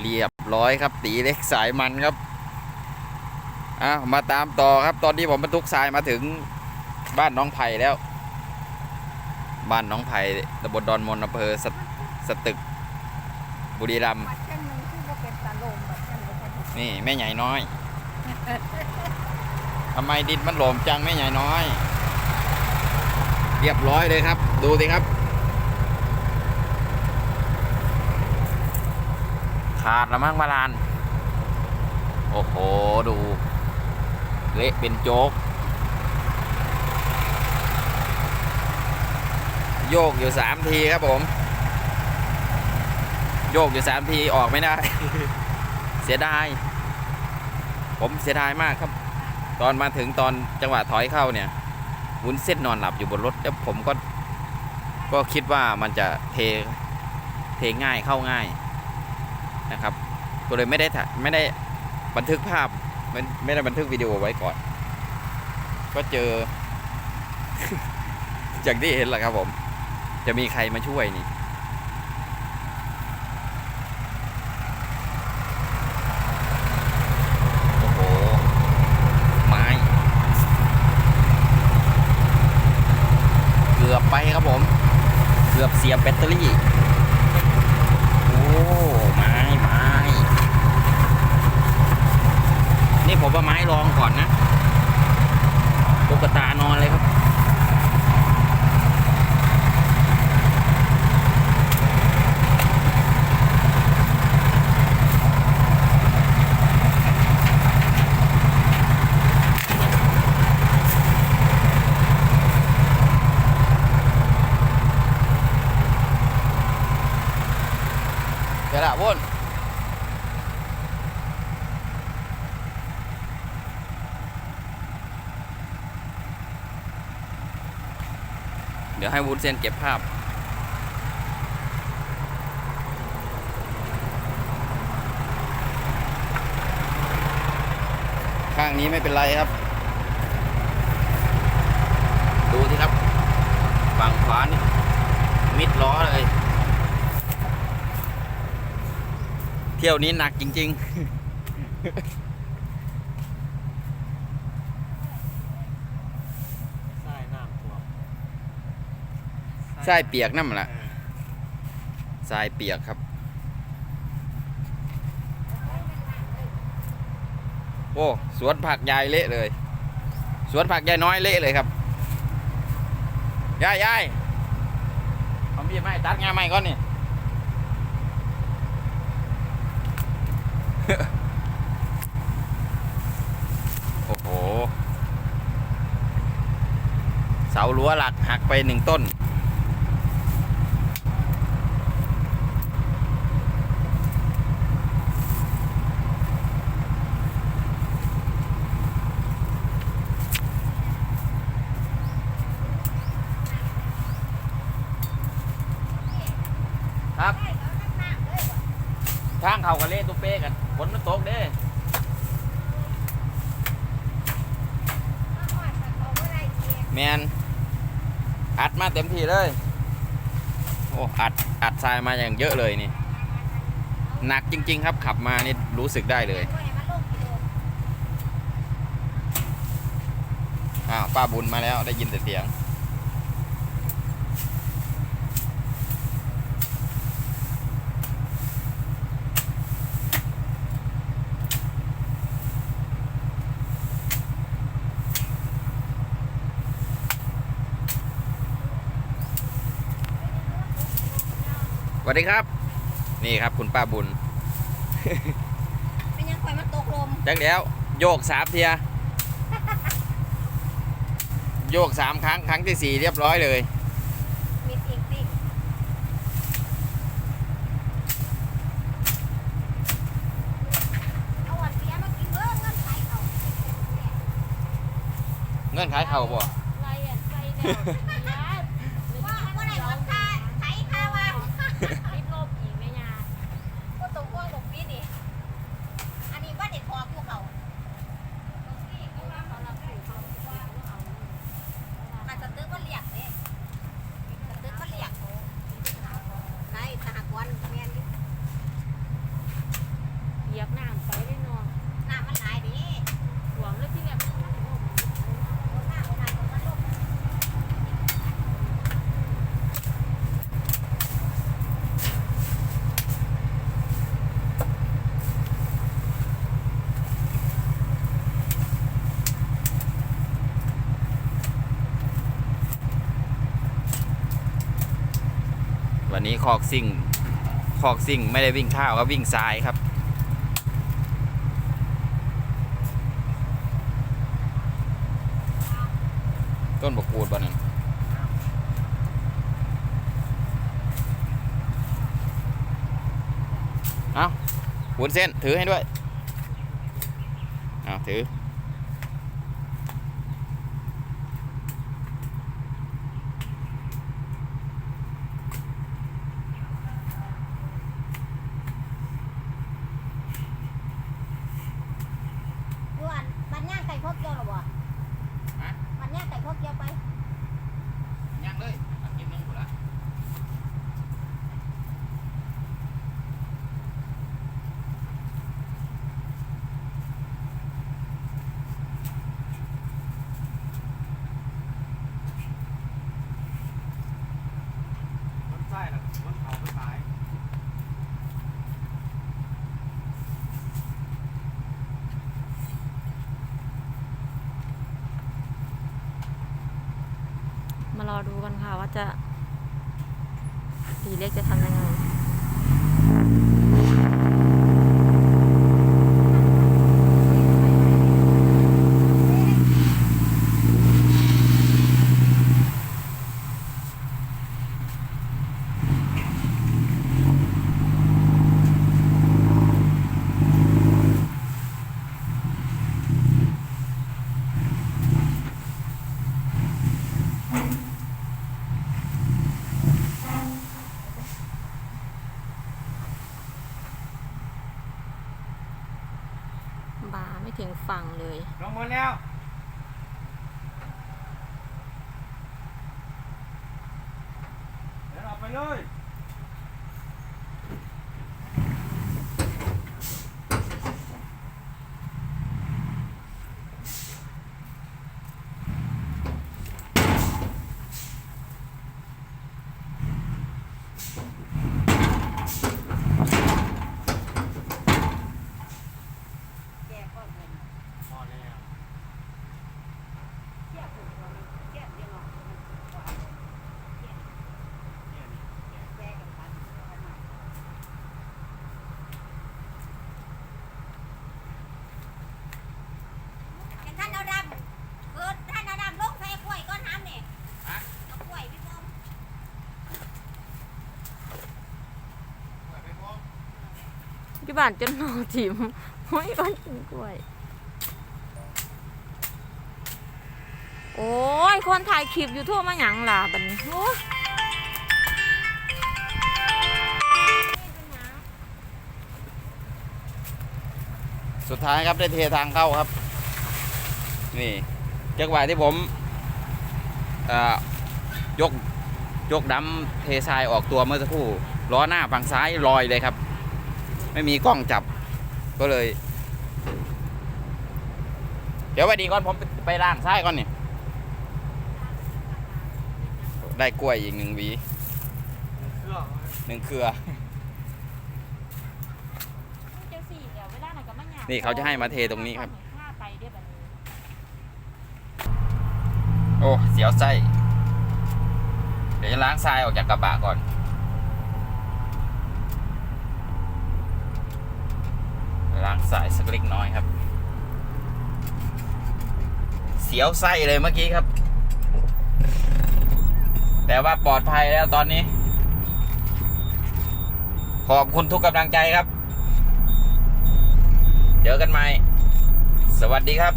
เรียบร้อยครับ ตีเล็กสายมันครับอะมาตามต่อครับ ตอนนี้ผมบรรทุกทรายมาถึงบ้านน้องไผ่แล้ว บ้านน้องไผ่ตำบลดอนมนอำเภอสตสตึก บุรีรัมย์นี่แม่ใหญ่น้อยทำไมดินมันหลมจังแม่ใหญ่น้อย เรียบร้อยเลยครับ ดูสิครับ ขาดละมั้งมาลาน โอ้โห ดู เละเป็นโจ๊ก โยกอยู่สามทีครับผม โยกอยู่สามทีออกไม่ได้ เสียดาย ผมเสียดายมากครับ ตอนมาถึงตอนจังหวะถอยเข้าเนี่ย วุ้นเส้นนอนหลับอยู่บนรถแล้วผมก็ ก็คิดว่ามันจะเท เทง่ายเข้าง่าย นะครับ ก็เลยไม่ได้ถ่ายไม่ได้บันทึกภาพไม่ไม่ได้บันทึกวิดีโอไว้ก่อน ก็เจอ อย่างที่เห็นแหละครับผม จะมีใครมาช่วยนี่โอ้โหไม้เกือบไปครับผม เกือบเสียบแบตเตอรี่ โอ้ ไม้ไม้ นี่ผมว่าไม้รองก่อนนะตุ๊กตานอนเลยครับ เดี๋ยวละวุ่นเดี๋ยวให้วุ้นเส้นเก็บภาพ ข้างนี้ไม่เป็นไรครับ ดูสิครับ ฝั่งขวานี่มิดล้อเลย เที่ยวนี้หนักจริงใช่น้ำท่วม ๆ ทรายเปียกนั่นแหละทรายเปียกครับโอ้สวนผักยายเละเลย สวนผักยายน้อยเละเลยครับยายยายเอามีดไม้ตัดงานไม้ก่อนนี่โอ้โห เสารั้วหลักหักไปหนึ่งต้น ครับ ทางเขากะเล่ตุเป้กันฝนมันตกเด้แมนอัดมาเต็มที่เลย โอ้อัดอัดทรายมาอย่างเยอะเลยนี่หนักจริง ๆ ครับขับมานี่รู้สึกได้เลยอ้าวป้าบุญมาแล้วได้ยินแต่เสียง วัสดีครับ นี่ครับคุณป้าบุญ เป็นยังไงมันตกลมจักแล้ว โยกสามเทีย โยกสามครั้งครั้งที่สี่เรียบร้อยเลย มีจริงจริงเอาหวานเปียมากินเบิ้งเงินไขเขาเงื่อนไขเข่าบ่ไรอะไรเนี่ยว่าก็ได้เงินค่าไขค่าว่า รีบลบอีกไหมยา ก็ตกพวงหลงปีนี่อันนี้ว่าเด็กพอพวกเขา เขารับผิดเขาว่าเขา อาจจะตื้อก็เรียกเนี่ยจะตื้อก็เรียกในสหกรณ์แมนอยู่ อ นนี้คอกซิ่งคอกซิ่งไม่ได้วิ่งข้าวครับวิ่งทรายครับ ต้นบกกูดบ้านั่นเอาวุ้นเส้นถือให้ด้วยเอาถือ อยู่อันบันย่างไก่พวกเกี่ยวหรอบ่ ฮะ บันย่างไก่พวกเกี่ยวไป ยังเลยอาทิตย์หนึงหมดละ มันไส้ละมันเผาไปขาย มารอ ดูกันค่ะว่าจะตีเล็กจะทำยังไง บาไม่ ถึงฝั่งเลย ลงมาแล้ว เดี๋ยวเราไปเลย แกก็เงิน พอแล้ว เทียบถูกกว่านี้เทียบเดียวหรอกเทียบ เนี่ยนี่เนี่ย แกกันปันกันมาเห็นท่านเอาดำเกิดท่านเอาดำลงใส่กล้วยก้อนน้ำเนี่ย ฮะ เอากล้วยพี่บอม พี่บ้านจนนอถิ่มห้อยบ้านกินกล้วย โอ้ย คนถ่ายคลิปอยู่ทั่วมาหยังล่ะบัดนโอ้สุดท้ายครับได้เททางเข้าครับ นี่จังหวะที่ผมยกยกดำเททรายออกตัวเมื่อสักครู่ล้อหน้าฝั่งซ้ายลอยเลยครับ ไม่มีกล้องจับก็เลย เดี๋ยวไปดีก่อนผมไปไปล่างซ้ายก่อนนี่ได้กล้วยอีกหนึ่งหวีเครื่องหนึ่งเครือเจ้าสี่เดี๋ยวเวลาไหนก็มาหยาบนี่เขาจะให้มาเทตรงนี้ครับข้าไปเดี๋ยวบัดนี้โอ้ เสียวไส้ เดี๋ยวจะล้างทรายออกจากกระบะก่อน ล้างสายสักเล็กน้อยครับ เสียวไส้เลยเมื่อกี้ครับ แต่ว่าปลอดภัยแล้วตอนนี้ ขอบคุณทุกกำลังใจครับ เจอกันใหม่ สวัสดีครับ